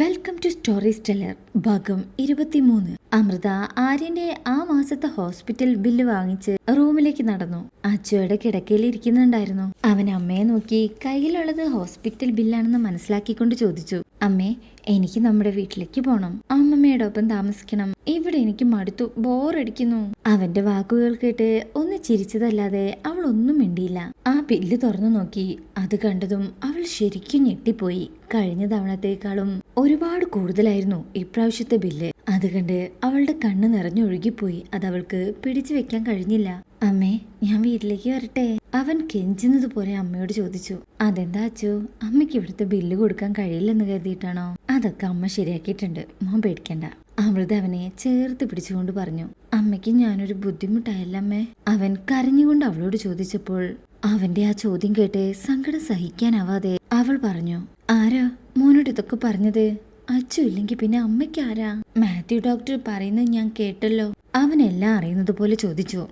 Welcome to story Stellar ഭാഗം ഇരുപത്തിമൂന്ന്. അമൃത ആര്യന്റെ ആ മാസത്തെ ഹോസ്പിറ്റൽ ബില്ല് വാങ്ങിച്ച് റൂമിലേക്ക് നടന്നു. അച്ചുയുടെ കിടക്കയിൽ ഇരിക്കുന്നുണ്ടായിരുന്നു. അവൻ അമ്മയെ നോക്കി കയ്യിലുള്ളത് ഹോസ്പിറ്റൽ ബില്ലാണെന്ന് മനസ്സിലാക്കിക്കൊണ്ട് ചോദിച്ചു. അമ്മേ എനിക്ക് നമ്മുടെ വീട്ടിലേക്ക് പോണം. അമ്മമ്മയുടെ ഒപ്പം താമസിക്കണം. ഇവിടെ എനിക്ക് മടുത്തു ബോറടിക്കുന്നു അവന്റെ വാക്കുകൾ കേട്ട് ഒന്ന് ചിരിച്ചതല്ലാതെ അവൾ ഒന്നും മിണ്ടിയില്ല. ആ ബില്ല് തുറന്നു നോക്കി. അത് കണ്ടതും അവൾ ശരിക്കും ഞെട്ടിപ്പോയി. കഴിഞ്ഞ തവണത്തേക്കാളും ഒരുപാട് കൂടുതലായിരുന്നു ഇപ്രാവശ്യത്തെ ബില്ല്. അത് കണ്ട് അവളുടെ കണ്ണ് നിറഞ്ഞൊഴുകിപ്പോയി. അത് അവൾക്ക് പിടിച്ചു വെക്കാൻ കഴിഞ്ഞില്ല. അമ്മേ ഞാൻ വീട്ടിലേക്ക് വരട്ടെ? അവൻ കെഞ്ചുന്നത് പോലെ അമ്മയോട് ചോദിച്ചു. അതെന്താ അച്ചു? അമ്മയ്ക്ക് ഇവിടുത്തെ ബില്ല് കൊടുക്കാൻ കഴിയില്ലെന്ന് കരുതിയിട്ടാണോ? അതൊക്കെ അമ്മ ശരിയാക്കിയിട്ടുണ്ട്. മോൻ പേടിക്കണ്ട. അമൃത അവനെ ചേർത്ത് പിടിച്ചുകൊണ്ട് പറഞ്ഞു അമ്മയ്ക്ക് ഞാനൊരു ബുദ്ധിമുട്ടായല്ലമ്മേ അവൻ കരഞ്ഞുകൊണ്ട് അവളോട് ചോദിച്ചപ്പോൾ അവന്റെ ആ ചോദ്യം കേട്ട് സങ്കടം സഹിക്കാനാവാതെ അവൾ പറഞ്ഞു ആരാ? മോനോട് ഇതൊക്കെ പറഞ്ഞത്? അച്ചു ഇല്ലെങ്കിൽ പിന്നെ അമ്മയ്ക്ക് ആരാ? മാത്യു ഡോക്ടർ പറയുന്നത് ഞാൻ കേട്ടല്ലോ. അവനെല്ലാം അറിയുന്നത് പോലെ ചോദിച്ചു.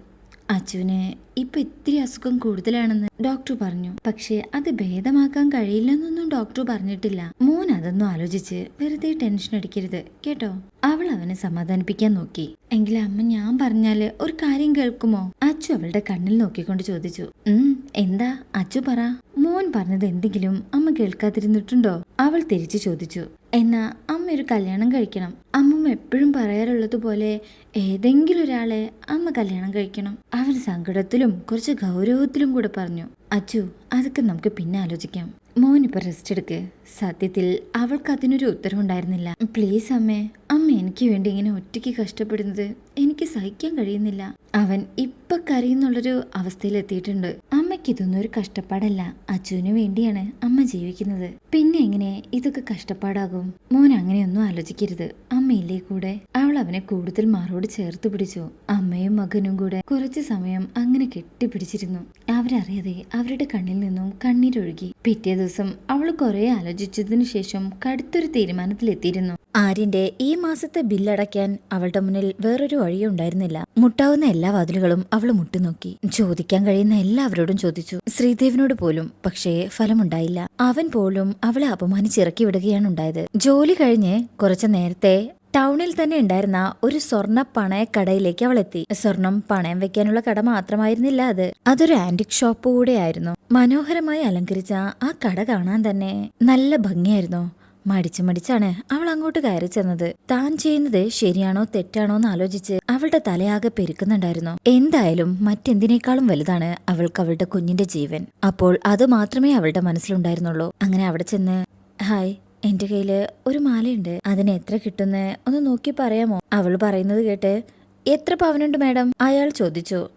അച്ചുവിന് ഇപ്പൊ ഇത്തിരി അസുഖം കൂടുതലാണെന്ന് ഡോക്ടർ പറഞ്ഞു. പക്ഷെ അത് ഭേദമാക്കാൻ കഴിയില്ലെന്നൊന്നും ഡോക്ടർ പറഞ്ഞിട്ടില്ല. മോൻ അതൊന്നും ആലോചിച്ച് വെറുതെ ടെൻഷൻ അടിക്കരുത് കേട്ടോ? അവൾ അവനെ സമാധാനിപ്പിക്കാൻ നോക്കി. എങ്കിൽ അമ്മ ഞാൻ പറഞ്ഞാൽ ഒരു കാര്യം കേൾക്കുമോ? അച്ചു അവളുടെ കണ്ണിൽ നോക്കിക്കൊണ്ട് ചോദിച്ചു. ഉം എന്താ? അച്ചു പറ. മോൻ പറഞ്ഞത് എന്തെങ്കിലും അമ്മ കേൾക്കാതിരുന്നിട്ടുണ്ടോ? അവൾ തിരിച്ചു ചോദിച്ചു. എന്നാ അമ്മ ഒരു കല്യാണം കഴിക്കണം. അമ്മ എപ്പോഴും പറയാറുള്ളത് പോലെ ഏതെങ്കിലും ഒരാളെ അമ്മ കല്യാണം കഴിക്കണം. അവൻ സങ്കടത്തിലും കുറച്ച് ഗൗരവത്തിലും കൂടെ പറഞ്ഞു. അച്ചു അതൊക്കെ നമുക്ക് പിന്നെ ആലോചിക്കാം. ഇപ്പൊ റെസ്റ്റ് എടുക്ക്. സത്യത്തിൽ അവൾക്ക് അതിനൊരു ഉത്തരവുണ്ടായിരുന്നില്ല പ്ലീസ് അമ്മേ അമ്മ എനിക്ക് വേണ്ടി ഇങ്ങനെ ഒറ്റയ്ക്ക് കഷ്ടപ്പെടുന്നത് എനിക്ക് സഹിക്കാൻ കഴിയുന്നില്ല. അവൻ ഇപ്പൊ കരയുന്നുള്ളൊരു അവസ്ഥയിൽ എത്തിയിട്ടുണ്ട് അമ്മയ്ക്ക് ഇതൊന്നും ഒരു കഷ്ടപ്പാടല്ല. അച്ചുവിന് വേണ്ടിയാണ് അമ്മ ജീവിക്കുന്നത്. പിന്നെ എങ്ങനെ ഇതൊക്കെ കഷ്ടപ്പാടാകും? മോൻ അങ്ങനെയൊന്നും ആലോചിക്കരുത്. അമ്മയില്ലേ കൂടെ? അവൾ അവനെ കൂടുതൽ മാറോട് ചേർത്ത് പിടിച്ചു. അമ്മയും മകനും കൂടെ കുറച്ചു സമയം അങ്ങനെ കെട്ടിപ്പിടിച്ചിരുന്നു. അവരറിയാതെ അവരുടെ കണ്ണിൽ നിന്നും കണ്ണീരൊഴുകി. പിറ്റേ ദിവസം അവൾ കുറെ ആലോചിച്ചതിനു ശേഷം കടുത്തൊരു തീരുമാനത്തിലെത്തിയിരുന്നു. ആര്യന്റെ ഈ മാസത്തെ ബില്ലടയ്ക്കാൻ അവളുടെ മുന്നിൽ വേറൊരു വഴിയുണ്ടായിരുന്നില്ല. മുട്ടാവുന്ന എല്ലാ വാതിലുകളും അവൾ മുട്ടുനോക്കി. ചോദിക്കാൻ കഴിയുന്ന എല്ലാവരോടും ചോദിച്ചു. ശ്രീദേവിനോട് പോലും പക്ഷേ ഫലമുണ്ടായില്ല. അവൻ പോലും അവളെ അപമാനിച്ചിറക്കി വിടുകയാണ് ഉണ്ടായത് ജോലി കഴിഞ്ഞ് കുറച്ചു നേരത്തെ ടൗണിൽ തന്നെ ഉണ്ടായിരുന്ന ഒരു സ്വർണ പണയക്കടയിലേക്ക് അവൾ എത്തി സ്വർണം പണയം വെക്കാനുള്ള കട മാത്രമായിരുന്നില്ല അത്. അതൊരു ആന്റിക് ഷോപ്പ് കൂടെയായിരുന്നു. മനോഹരമായി അലങ്കരിച്ച ആ കട കാണാൻ തന്നെ നല്ല ഭംഗിയായിരുന്നു. മടിച്ചു മടിച്ചാണ് അവൾ അങ്ങോട്ട് കയറി ചെന്നത്. താൻ ചെയ്യുന്നത് ശരിയാണോ തെറ്റാണോ എന്ന് ആലോചിച്ച് അവളുടെ തലയാകെ പെരുക്കുന്നുണ്ടായിരുന്നു. എന്തായാലും മറ്റെന്തിനേക്കാളും വലുതാണ് അവൾക്ക് അവളുടെ കുഞ്ഞിന്റെ ജീവൻ. അപ്പോൾ അത് മാത്രമേ അവളുടെ മനസ്സിലുണ്ടായിരുന്നുള്ളൂ. അങ്ങനെ അവിടെ ചെന്ന് ഹായ് എന്റെ കയ്യിൽ ഒരു മാലയുണ്ട്. അതിന് എത്ര കിട്ടുന്ന ഒന്ന് നോക്കി പറയാമോ? അവൾ പറയുന്നത് കേട്ട് എത്ര പവനുണ്ട് മാഡം? അയാൾ ചോദിച്ചു.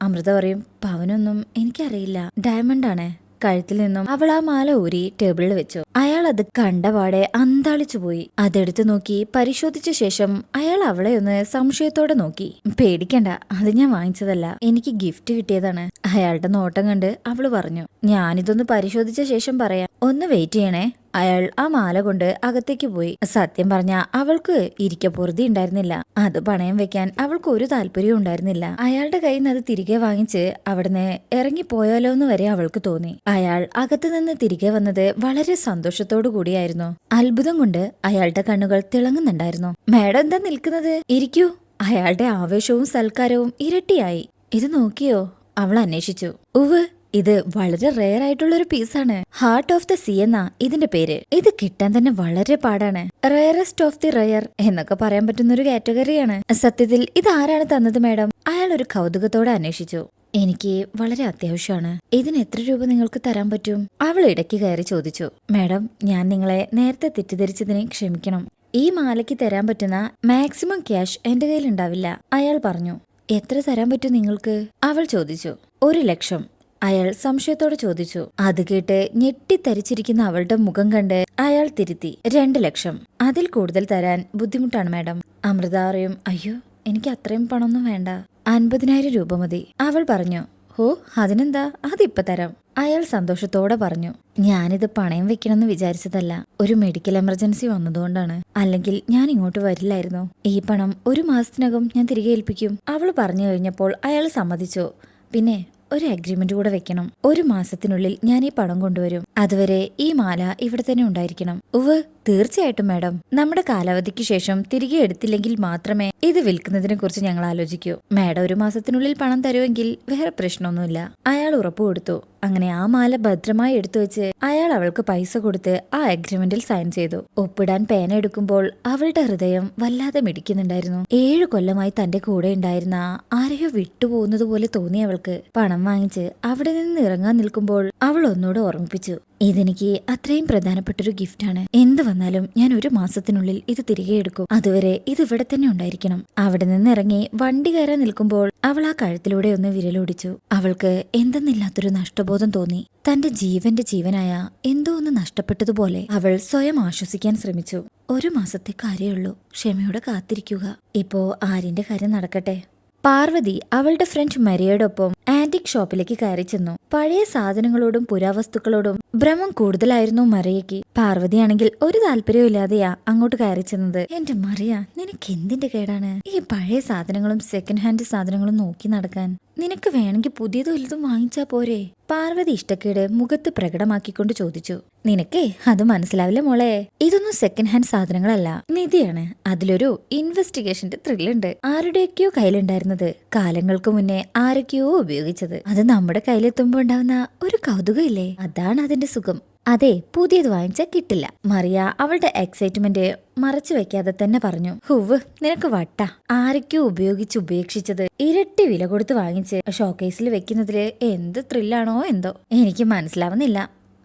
അമൃത പറയും പവനൊന്നും എനിക്കറിയില്ല. ഡയമണ്ട് ആണ്. കഴുത്തിൽ നിന്നും അവൾ ആ മാല ഊരി ടേബിളിൽ വെച്ചു. അയാൾ അത് കണ്ടപാടെ അന്താളിച്ചു പോയി. അതെടുത്തു നോക്കി പരിശോധിച്ച ശേഷം അയാൾ അവളെ ഒന്ന് സംശയത്തോടെ നോക്കി. പേടിക്കണ്ട അത് ഞാൻ വാങ്ങിച്ചതല്ല. എനിക്ക് ഗിഫ്റ്റ് കിട്ടിയതാണ്. അയാളുടെ നോട്ടം കണ്ട് അവൾ പറഞ്ഞു ഞാനിതൊന്ന് പരിശോധിച്ച ശേഷം പറയാം. ഒന്ന് വെയിറ്റ് ചെയ്യണേ. അയാൾ ആ മാല കൊണ്ട് അകത്തേക്ക് പോയി. സത്യം പറഞ്ഞ അവൾക്ക് ഇരിക്ക ഇരിക്കപ്പൊറുതി ഉണ്ടായിരുന്നില്ല. അത് പണയം വെക്കാൻ അവൾക്ക് ഒരു താല്പര്യവും ഉണ്ടായിരുന്നില്ല. അയാളുടെ കയ്യിൽ നിന്ന് അത് തിരികെ വാങ്ങിച്ച് അവിടുന്ന് ഇറങ്ങിപ്പോയാലോ എന്ന് വരെ അവൾക്ക് തോന്നി. അയാൾ അകത്തു നിന്ന് തിരികെ വന്നത് വളരെ സന്തോഷത്തോടു കൂടിയായിരുന്നു. അത്ഭുതം കൊണ്ട് അയാളുടെ കണ്ണുകൾ തിളങ്ങുന്നുണ്ടായിരുന്നു. മാഡം എന്താ നിൽക്കുന്നത്? ഇരിക്കൂ. അയാളുടെ ആവേശവും സൽക്കാരവും ഇരട്ടിയായി. ഇത് നോക്കിയോ? അവൾ അന്വേഷിച്ചു. ഉവ് ഇത് വളരെ റെയർ ആയിട്ടുള്ള ഒരു പീസാണ് ഹാർട്ട് ഓഫ് ദ സി എന്നാ ഇതിന്റെ പേര്. ഇത് കിട്ടാൻ തന്നെ വളരെ പാടാണ്. റയറസ്റ്റ് ഓഫ് ദി റെയർ എന്നൊക്കെ പറയാൻ പറ്റുന്ന ഒരു കാറ്റഗറിയാണ് സത്യത്തിൽ ഇത് ആരാണ് തന്നത് മാഡം അയാൾ ഒരു കൗതുകത്തോടെ അന്വേഷിച്ചു. എനിക്ക് വളരെ അത്യാവശ്യമാണ്. ഇതിന് എത്ര രൂപ നിങ്ങൾക്ക് തരാൻ പറ്റും? അവൾ ഇടയ്ക്ക് കയറി ചോദിച്ചു. മാഡം ഞാൻ നിങ്ങളെ നേരത്തെ തെറ്റിദ്ധരിച്ചതിനെ ക്ഷമിക്കണം. ഈ മാലയ്ക്ക് തരാൻ പറ്റുന്ന മാക്സിമം ക്യാഷ് എന്റെ കയ്യിൽ ഉണ്ടാവില്ല. അയാൾ പറഞ്ഞു. എത്ര തരാൻ പറ്റും നിങ്ങൾക്ക്? അവൾ ചോദിച്ചു. ഒരു ലക്ഷം. അയാൾ സംശയത്തോടെ ചോദിച്ചു. അത് കേട്ട് ഞെട്ടിത്തരിച്ചിരിക്കുന്ന അവളുടെ മുഖം കണ്ട് അയാൾ തിരുത്തി. രണ്ട് ലക്ഷം. അതിൽ കൂടുതൽ തരാൻ ബുദ്ധിമുട്ടാണ് മാഡം. അമൃത അറിയും അയ്യോ എനിക്ക് അത്രയും പണമൊന്നും വേണ്ട. അൻപതിനായിരം രൂപ മതി. അവൾ പറഞ്ഞു ഹോ അതിനെന്താ? അതിപ്പ തരാം. അയാൾ സന്തോഷത്തോടെ പറഞ്ഞു ഞാനിത് പണയം വെക്കണമെന്ന് വിചാരിച്ചതല്ല. ഒരു മെഡിക്കൽ എമർജൻസി വന്നതുകൊണ്ടാണ്. അല്ലെങ്കിൽ ഞാൻ ഇങ്ങോട്ട് വരില്ലായിരുന്നു? ഈ പണം ഒരു മാസത്തിനകം ഞാൻ തിരികെ ഏൽപ്പിക്കും. അവൾ പറഞ്ഞു കഴിഞ്ഞപ്പോൾ അയാൾ സമ്മതിച്ചു. പിന്നെ ഒരു അഗ്രിമെന്റ് കൂടെ വെക്കണം. ഒരു മാസത്തിനുള്ളിൽ ഞാൻ ഈ പണം കൊണ്ടുവരും. അതുവരെ ഈ മാല ഇവിടെ തന്നെ ഉണ്ടായിരിക്കണം. ഉവ് തീർച്ചയായിട്ടും മാഡം. നമ്മുടെ കാലാവധിക്ക് ശേഷം തിരികെ എടുത്തില്ലെങ്കിൽ മാത്രമേ ഇത് വിൽക്കുന്നതിനെ കുറിച്ച് ഞങ്ങൾ ആലോചിക്കൂ. മാഡം ഒരു മാസത്തിനുള്ളിൽ പണം തരുമെങ്കിൽ വേറെ പ്രശ്നമൊന്നുമില്ല. അയാൾ ഉറപ്പു കൊടുത്തു. അങ്ങനെ ആ മാല ഭദ്രമായി എടുത്തു വെച്ച് അയാൾ അവൾക്ക് പൈസ കൊടുത്ത് ആ അഗ്രിമെന്റിൽ സൈൻ ചെയ്തു. ഒപ്പിടാൻ പേന എടുക്കുമ്പോൾ അവളുടെ ഹൃദയം വല്ലാതെ മിടിക്കുന്നുണ്ടായിരുന്നു. ഏഴു കൊല്ലമായി തന്റെ കൂടെ ഉണ്ടായിരുന്ന ആരെയോ വിട്ടുപോകുന്നത് പോലെ തോന്നി അവൾക്ക്. പണം വാങ്ങിച്ച് അവിടെ നിന്ന് ഇറങ്ങാൻ നിൽക്കുമ്പോൾ അവൾ ഒന്നുകൂടെ ഓർമ്മിപ്പിച്ചു. ഇതെനിക്ക് അത്രയും പ്രധാനപ്പെട്ടൊരു ഗിഫ്റ്റാണ്. എന്ത് വന്നാലും ഞാൻ ഒരു മാസത്തിനുള്ളിൽ ഇത് തിരികെ എടുക്കും. അതുവരെ ഇത് ഇവിടെ തന്നെ ഉണ്ടായിരിക്കണം. അവിടെ നിന്ന് ഇറങ്ങി വണ്ടി കയറാൻ നിൽക്കുമ്പോൾ അവൾ ആ കഴുത്തിലൂടെ ഒന്ന് വിരലോടിച്ചു. അവൾക്ക് എന്തെന്നില്ലാത്തൊരു നഷ്ടബോധം തോന്നി. തന്റെ ജീവന്റെ ജീവനായ എന്തോ ഒന്ന് നഷ്ടപ്പെട്ടതുപോലെ അവൾ സ്വയം ആശ്വസിക്കാൻ ശ്രമിച്ചു. ഒരു മാസത്തെ കാര്യമുള്ളൂ ക്ഷമയോടെ കാത്തിരിക്കുക. ഇപ്പോ ആരിന്റെ കാര്യം നടക്കട്ടെ. പാർവതി അവളുടെ ഫ്രണ്ട് മരിയയോടൊപ്പം ആന്റിക് ഷോപ്പിലേക്ക് കയറി ചെന്നു. പഴയ സാധനങ്ങളോടും പുരാവസ്തുക്കളോടും ഭ്രമം കൂടുതലായിരുന്നു മറിയയ്ക്ക്. പാർവതിയാണെങ്കിൽ ഒരു താല്പര്യവും ഇല്ലാതെയാ അങ്ങോട്ട് കയറി ചെന്നത്. എന്റെ മറിയ നിനക്ക് എന്തിന്റെ കേടാണ്? ഈ പഴയ സാധനങ്ങളും സെക്കൻഡ് ഹാൻഡ് സാധനങ്ങളും നോക്കി നടക്കാൻ. നിനക്ക് വേണമെങ്കിൽ പുതിയതും വലുതും വാങ്ങിച്ചാ പോരെ. പാർവതി ഇഷ്ടക്കേട് മുഖത്ത് പ്രകടമാക്കിക്കൊണ്ട് ചോദിച്ചു. നിനക്കേ അത് മനസ്സിലാവില്ല മോളെ. ഇതൊന്നും സെക്കൻഡ് ഹാൻഡ് സാധനങ്ങളല്ല. നിധിയാണ്. അതിലൊരു ഇൻവെസ്റ്റിഗേഷന്റെ ത്രില്ലുണ്ട് ആരുടെയൊക്കെയോ കയ്യിലുണ്ടായിരുന്നത് കാലങ്ങൾക്ക് മുന്നേ ആരൊക്കെയോ ഉപയോഗിച്ചത്. അത് നമ്മുടെ കയ്യിലെത്തുമ്പോ ഉണ്ടാവുന്ന ഒരു കൗതുകമില്ലേ? അതാണ് അതിന്റെ സുഖം. അതെ പുതിയത് വാങ്ങിച്ച കിട്ടില്ല. മറിയ അവളുടെ എക്സൈറ്റ്മെന്റ് മറച്ചു വെക്കാതെ തന്നെ പറഞ്ഞു ഹുവ് നിനക്ക് വട്ട. ആരൊക്കെയോ ഉപയോഗിച്ച് ഉപേക്ഷിച്ചത്. ഇരട്ടി വില കൊടുത്ത് വാങ്ങിച്ച് ഷോക്കേസിൽ വെക്കുന്നതിൽ എന്ത് ത്രില്ലാണോ എന്തോ. എനിക്ക് മനസ്സിലാവുന്നില്ല.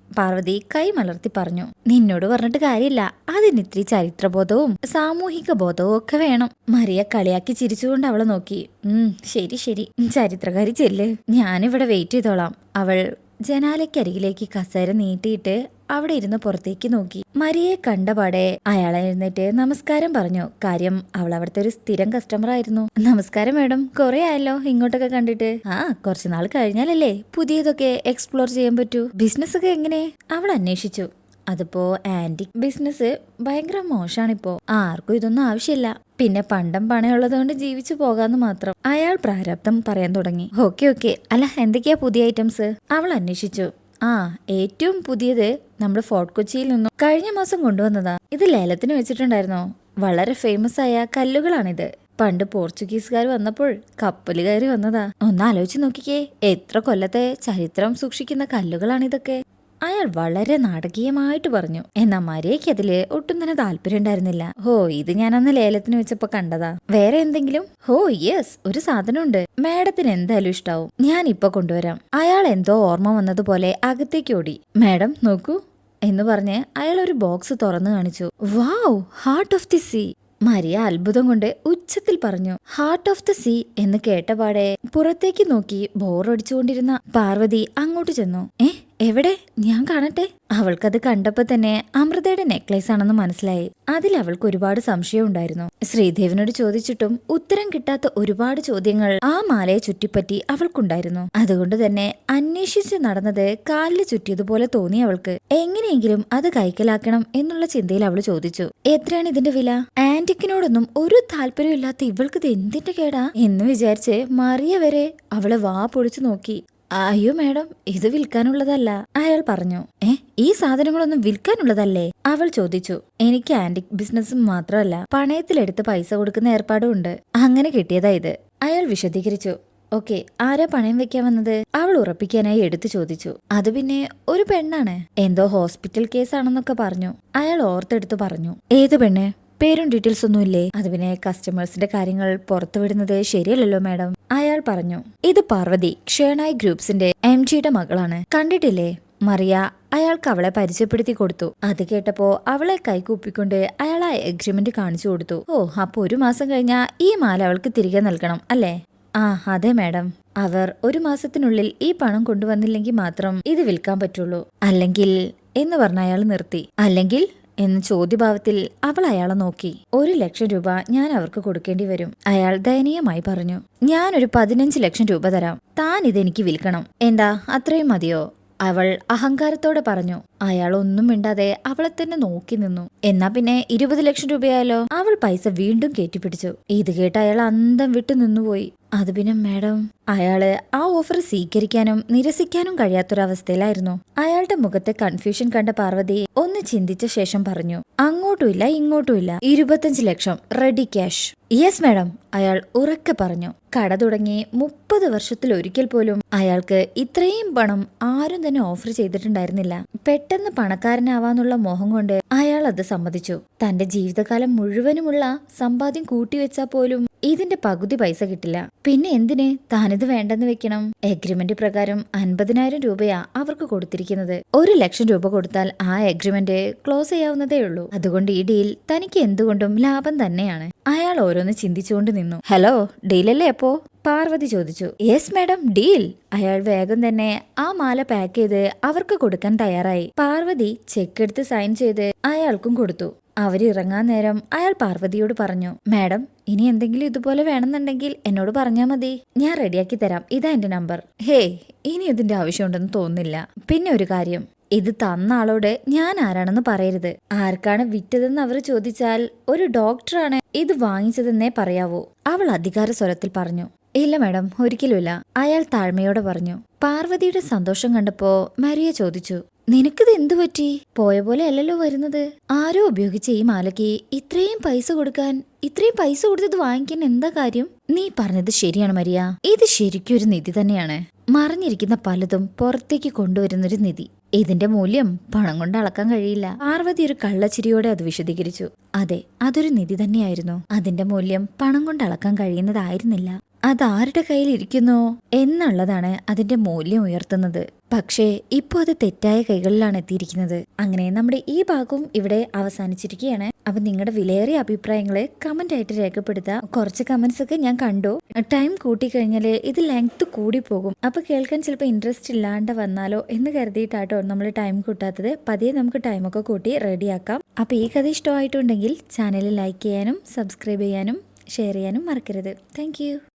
പാർവതി കൈ മലർത്തി പറഞ്ഞു നിന്നോട് പറഞ്ഞിട്ട് കാര്യമില്ല. അതിന് ഇത്തിരി ചരിത്രബോധവും സാമൂഹിക ബോധവും ഒക്കെ വേണം. മറിയ കളിയാക്കി ചിരിച്ചുകൊണ്ട് അവളെ നോക്കി ഉം ശരി ശരി. ചരിത്രകാരി ചെല്ല്. ഞാനിവിടെ വെയിറ്റ് ചെയ്തോളാം. അവൾ ജനാലയ്ക്കരികിലേക്ക് കസേര നീട്ടിയിട്ട് അവിടെ ഇരുന്ന് പുറത്തേക്ക് നോക്കി. മരിയെ കണ്ടപാടെ അയാൾ എഴുന്നേറ്റ് നമസ്കാരം പറഞ്ഞു. കാര്യം അവൾ അവിടുത്തെ ഒരു സ്ഥിരം കസ്റ്റമർ ആയിരുന്നു. നമസ്കാരം മാഡം കുറെ ആയല്ലോ ഇങ്ങോട്ടൊക്കെ കണ്ടിട്ട്. ആ കുറച്ചു നാൾ കഴിഞ്ഞാലല്ലേ പുതിയതൊക്കെ എക്സ്പ്ലോർ ചെയ്യാൻ പറ്റൂ. ബിസിനസ് ഒക്കെ എങ്ങനെ? അവൾ അന്വേഷിച്ചു. അതിപ്പോ ആന്റിക് ബിസിനസ് ഭയങ്കര മോശാണിപ്പോ. ആർക്കും ഇതൊന്നും ആവശ്യമില്ല. പിന്നെ പണ്ടം പണയുള്ളത് കൊണ്ട് ജീവിച്ചു പോകാന്ന് മാത്രം. അയാൾ പ്രാരാബ്ദം പറയാൻ തുടങ്ങി. Okay okay. അല്ല എന്തൊക്കെയാ പുതിയ ഐറ്റംസ്? അവൾ അന്വേഷിച്ചു. ആ ഏറ്റവും പുതിയത് നമ്മൾ ഫോർട്ട് കൊച്ചിയിൽ നിന്നും കഴിഞ്ഞ മാസം കൊണ്ടുവന്നതാ. ഇത് ലേലത്തിന് വെച്ചിട്ടുണ്ടായിരുന്നോ? വളരെ ഫേമസ് ആയ കല്ലുകളാണിത്. പണ്ട് പോർച്ചുഗീസുകാർ വന്നപ്പോൾ കപ്പൽ കയറി വന്നതാ. ഒന്ന് ആലോചിച്ച് നോക്കിക്കേ. എത്ര കൊല്ലത്തെ ചരിത്രം സൂക്ഷിക്കുന്ന കല്ലുകളാണിതൊക്കെ. അയാൾ വളരെ നാടകീയമായിട്ട് പറഞ്ഞു. എന്നാ മരിയയ്ക്ക് അതിൽ ഒട്ടും തന്നെ താല്പര്യം ഉണ്ടായിരുന്നില്ല. ഹോ ഇത് ഞാൻ അന്ന് ലേലത്തിന് വെച്ചപ്പോ കണ്ടതാ. വേറെ എന്തെങ്കിലും? ഹോ യെസ് ഒരു സാധനമുണ്ട്. മാഡത്തിന് എന്തായാലും ഇഷ്ടാവും. ഞാൻ ഇപ്പൊ കൊണ്ടുവരാം. അയാൾ എന്തോ ഓർമ്മ വന്നതുപോലെ അകത്തേക്ക് ഓടി. മാഡം നോക്കൂ. എന്ന് പറഞ്ഞ് അയാൾ ഒരു ബോക്സ് തുറന്നു കാണിച്ചു. Wow heart of the sea. Maria അത്ഭുതം കൊണ്ട് ഉച്ചത്തിൽ പറഞ്ഞു. ഹാർട്ട് ഓഫ് ദ സീ എന്ന് കേട്ടപാടെ പുറത്തേക്ക് നോക്കി ബോറടിച്ചുകൊണ്ടിരുന്ന പാർവതി അങ്ങോട്ട് ചെന്നു. ഏ എവിടെ? ഞാൻ കാണട്ടെ. അവൾക്കത് കണ്ടപ്പോ തന്നെ അമൃതയുടെ നെക്ലേസ് ആണെന്ന് മനസ്സിലായി. അതിൽ അവൾക്ക് ഒരുപാട് സംശയം ഉണ്ടായിരുന്നു. ശ്രീദേവിനോട് ചോദിച്ചിട്ടും ഉത്തരം കിട്ടാത്ത ഒരുപാട് ചോദ്യങ്ങൾ ആ മാലയെ ചുറ്റിപ്പറ്റി അവൾക്കുണ്ടായിരുന്നു. അതുകൊണ്ട് തന്നെ അന്വേഷിച്ച് നടന്നത് കാലിൽ ചുറ്റിയതുപോലെ തോന്നി അവൾക്ക്. എങ്ങനെയെങ്കിലും അത് കൈക്കലാക്കണം എന്നുള്ള ചിന്തയിൽ അവൾ ചോദിച്ചു. എത്രയാണ് ഇതിന്റെ വില? ആന്റിക്കിനോടൊന്നും ഒരു താല്പര്യമില്ലാത്ത ഇവൾക്ക് ഇത് എന്തിന്റെ കേടാ? എന്ന് വിചാരിച്ച് മറിയ വരെ അവളെ വാ പൊളിച്ചു നോക്കി. അയ്യോ മാഡം ഇത് വിൽക്കാനുള്ളതല്ല. അയാൾ പറഞ്ഞു ഏ ഈ സാധനങ്ങളൊന്നും വിൽക്കാനുള്ളതല്ലേ? അവൾ ചോദിച്ചു എനിക്ക് ആന്റിക് ബിസിനസ്സും മാത്രമല്ല പണയത്തിലെടുത്ത് പൈസ കൊടുക്കുന്ന ഏർപ്പാടും ഉണ്ട്. അങ്ങനെ കിട്ടിയതാ ഇത്. അയാൾ വിശദീകരിച്ചു ഓക്കെ ആരാ പണയം വെക്കാൻ വന്നത്? അവൾ ഉറപ്പിക്കാനായി എടുത്തു ചോദിച്ചു അത് പിന്നെ ഒരു പെണ്ണാണ്. എന്തോ ഹോസ്പിറ്റൽ കേസാണെന്നൊക്കെ പറഞ്ഞു. അയാൾ ഓർത്തെടുത്ത് പറഞ്ഞു ഏത് പെണ്ണ്? പേരും ഡീറ്റെയിൽസ് ഒന്നും ഇല്ലേ അത് പിന്നെ കസ്റ്റമേഴ്സിന്റെ കാര്യങ്ങൾ പുറത്തുവിടുന്നത് ശരിയല്ലല്ലോ മാഡം. അയാൾ പറഞ്ഞു ഇത് പാർവതി ക്ഷേണായി ഗ്രൂപ്പ്സിന്റെ എം ജിയുടെ മകളാണ്. കണ്ടിട്ടില്ലേ? മറിയ അയാൾക്ക് അവളെ പരിചയപ്പെടുത്തി കൊടുത്തു. അത് കേട്ടപ്പോ അവളെ കൈകൂപ്പിക്കൊണ്ട് അയാൾ ആ എഗ്രിമെന്റ് കാണിച്ചു കൊടുത്തു. ഓ അപ്പൊ ഒരു മാസം കഴിഞ്ഞാ ഈ മാല അവൾക്ക് തിരികെ നൽകണം അല്ലേ? ആ അതെ മാഡം. അവർ ഒരു മാസത്തിനുള്ളിൽ ഈ പണം കൊണ്ടുവന്നില്ലെങ്കിൽ മാത്രം ഇത് വിൽക്കാൻ പറ്റുള്ളൂ. അല്ലെങ്കിൽ എന്ന് പറഞ്ഞ അയാൾ നിർത്തി. അല്ലെങ്കിൽ എന്ന ചോദ്യഭാവത്തിൽ അവൾ അയാളെ നോക്കി. ഒരു ലക്ഷം രൂപ ഞാൻ അവർക്ക് കൊടുക്കേണ്ടി വരും. അയാൾ ദയനീയമായി പറഞ്ഞു ഞാനൊരു പതിനഞ്ച് ലക്ഷം രൂപ തരാം. താൻ ഇതെനിക്ക് വിൽക്കണം. എന്താ? അത്രയും മതിയോ? അവൾ അഹങ്കാരത്തോടെ പറഞ്ഞു. അയാൾ ഒന്നും മിണ്ടാതെ അവളെ തന്നെ നോക്കി നിന്നു. എന്നാ പിന്നെ ഇരുപത് ലക്ഷം രൂപയായാലോ അവൾ പൈസ വീണ്ടും കയറ്റിപ്പിടിച്ചു ഇത് കേട്ട് അയാൾ അന്തം വിട്ടു നിന്നുപോയി. അത് പിന്നെ മാഡം അയാൾ ആ ഓഫർ സ്വീകരിക്കാനും നിരസിക്കാനും കഴിയാത്തൊരവസ്ഥയിലായിരുന്നു. അയാളുടെ മുഖത്തെ കൺഫ്യൂഷൻ കണ്ട പാർവതി ഒന്ന് ചിന്തിച്ച ശേഷം പറഞ്ഞു അങ്ങോട്ടുമില്ല ഇങ്ങോട്ടുമില്ല ഇരുപത്തഞ്ച് ലക്ഷം റെഡി ക്യാഷ് യെസ് മാഡം അയാൾ ഉറക്കെ പറഞ്ഞു. കട തുടങ്ങി മുപ്പത് വർഷത്തിൽ ഒരിക്കൽ പോലും അയാൾക്ക് ഇത്രയും പണം ആരും തന്നെ ഓഫർ ചെയ്തിട്ടുണ്ടായിരുന്നില്ല. പെട്ടെന്ന് പണക്കാരനാവാന്നുള്ള മോഹം കൊണ്ട് അയാൾ അത് സമ്മതിച്ചു. തന്റെ ജീവിതകാലം മുഴുവനുമുള്ള സമ്പാദ്യം കൂട്ടിവെച്ചാൽ പോലും ഇതിന്റെ പകുതി പൈസ കിട്ടില്ല. പിന്നെ എന്തിന്? താനിത് വേണ്ടെന്ന് വെക്കണം. എഗ്രിമെന്റ് പ്രകാരം അൻപതിനായിരം രൂപയാ അവർക്ക് കൊടുത്തിരിക്കുന്നത്. ഒരു ലക്ഷം രൂപ കൊടുത്താൽ ആ എഗ്രിമെന്റ് ക്ലോസ് ചെയ്യാവുന്നതേ ഉള്ളൂ. അതുകൊണ്ട് ഈ ഡീൽ തനിക്ക് എന്തുകൊണ്ടും ലാഭം തന്നെയാണ്. അയാൾ ഓരോന്ന് ചിന്തിച്ചുകൊണ്ട് നിന്നു. ഹലോ ഡീലല്ലേ അപ്പോ? പാർവതി ചോദിച്ചു. യെസ് മാഡം ഡീൽ അയാൾ വേഗം തന്നെ ആ മാല പാക്ക് ചെയ്ത് അവർക്ക് കൊടുക്കാൻ തയ്യാറായി. പാർവതി ചെക്ക് എടുത്ത് സൈൻ ചെയ്ത് അയാൾക്കും കൊടുത്തു. അവരിറങ്ങാൻ നേരം അയാൾ പാർവതിയോട് പറഞ്ഞു മാഡം ഇനി എന്തെങ്കിലും ഇതുപോലെ വേണമെന്നുണ്ടെങ്കിൽ എന്നോട് പറഞ്ഞാൽ മതി. ഞാൻ റെഡിയാക്കി തരാം. ഇതാ എന്റെ നമ്പർ. ഹേ ഇനി ഇതിന്റെ ആവശ്യമുണ്ടെന്ന് തോന്നുന്നില്ല. പിന്നെ ഒരു കാര്യം. ഇത് തന്ന ആളോട് ഞാൻ ആരാണെന്ന് പറയരുത്. ആർക്കാണ് വിറ്റതെന്ന് അവർ ചോദിച്ചാൽ ഒരു ഡോക്ടറാണ് ഇത് വാങ്ങിച്ചതെന്നേ പറയാവൂ. അവൾ അധികാര സ്വരത്തിൽ പറഞ്ഞു ഇല്ല മാഡം ഒരിക്കലുമില്ല. അയാൾ താഴ്മയോടെ പറഞ്ഞു പാർവതിയുടെ സന്തോഷം കണ്ടപ്പോ മരിയ ചോദിച്ചു നിനക്കിത് എന്തു പറ്റി? പോയ പോലെ അല്ലല്ലോ വരുന്നത്. ആരോ ഉപയോഗിച്ച ഈ മാലയ്ക്ക് ഇത്രയും പൈസ കൊടുക്കാൻ ഇത്രയും പൈസ കൊടുത്തത് വാങ്ങിക്കാൻ എന്താ കാര്യം? നീ പറഞ്ഞത് ശരിയാണ് മരിയ. ഇത് ശരിക്കും ഒരു നിധി തന്നെയാണ്. മറിഞ്ഞിരിക്കുന്ന പലതും പുറത്തേക്ക് കൊണ്ടുവരുന്നൊരു നിധി. ഇതിന്റെ മൂല്യം പണം കൊണ്ട് അളക്കാൻ കഴിയില്ല. പാർവതി ഒരു കള്ളച്ചിരിയോടെ അത് വിശദീകരിച്ചു. അതെ അതൊരു നിധി തന്നെയായിരുന്നു. അതിന്റെ മൂല്യം പണം കൊണ്ട് അളക്കാൻ കഴിയുന്നതായിരുന്നില്ല. അത് ആരുടെ കയ്യിൽ ഇരിക്കുന്നോ എന്നുള്ളതാണ് അതിന്റെ മൂല്യം ഉയർത്തുന്നത്. പക്ഷേ ഇപ്പോൾ അത് തെറ്റായ കൈകളിലാണ് എത്തിയിരിക്കുന്നത്. അങ്ങനെ നമ്മുടെ ഈ ഭാഗവും ഇവിടെ അവസാനിച്ചിരിക്കുകയാണ്. അപ്പൊ നിങ്ങളുടെ വിലയേറിയ അഭിപ്രായങ്ങൾ കമന്റ് ആയിട്ട് രേഖപ്പെടുത്തുക. കുറച്ച് കമന്റ്സ് ഒക്കെ ഞാൻ കണ്ടു. ടൈം കൂട്ടിക്കഴിഞ്ഞാൽ ഇത് ലെങ്ത് കൂടി പോകും. അപ്പോൾ കേൾക്കാൻ ചിലപ്പോൾ ഇൻട്രസ്റ്റ് ഇല്ലാണ്ട് വന്നാലോ എന്ന് കരുതിയിട്ടാട്ടോ നമ്മൾ ടൈം കൂട്ടാത്തത്. പതിയെ നമുക്ക് ടൈമൊക്കെ കൂട്ടി റെഡിയാക്കാം അപ്പോൾ ഈ കഥ ഇഷ്ടമായിട്ടുണ്ടെങ്കിൽ ചാനൽ ലൈക്ക് ചെയ്യാനും സബ്സ്ക്രൈബ് ചെയ്യാനും ഷെയർ ചെയ്യാനും മറക്കരുത്. താങ്ക്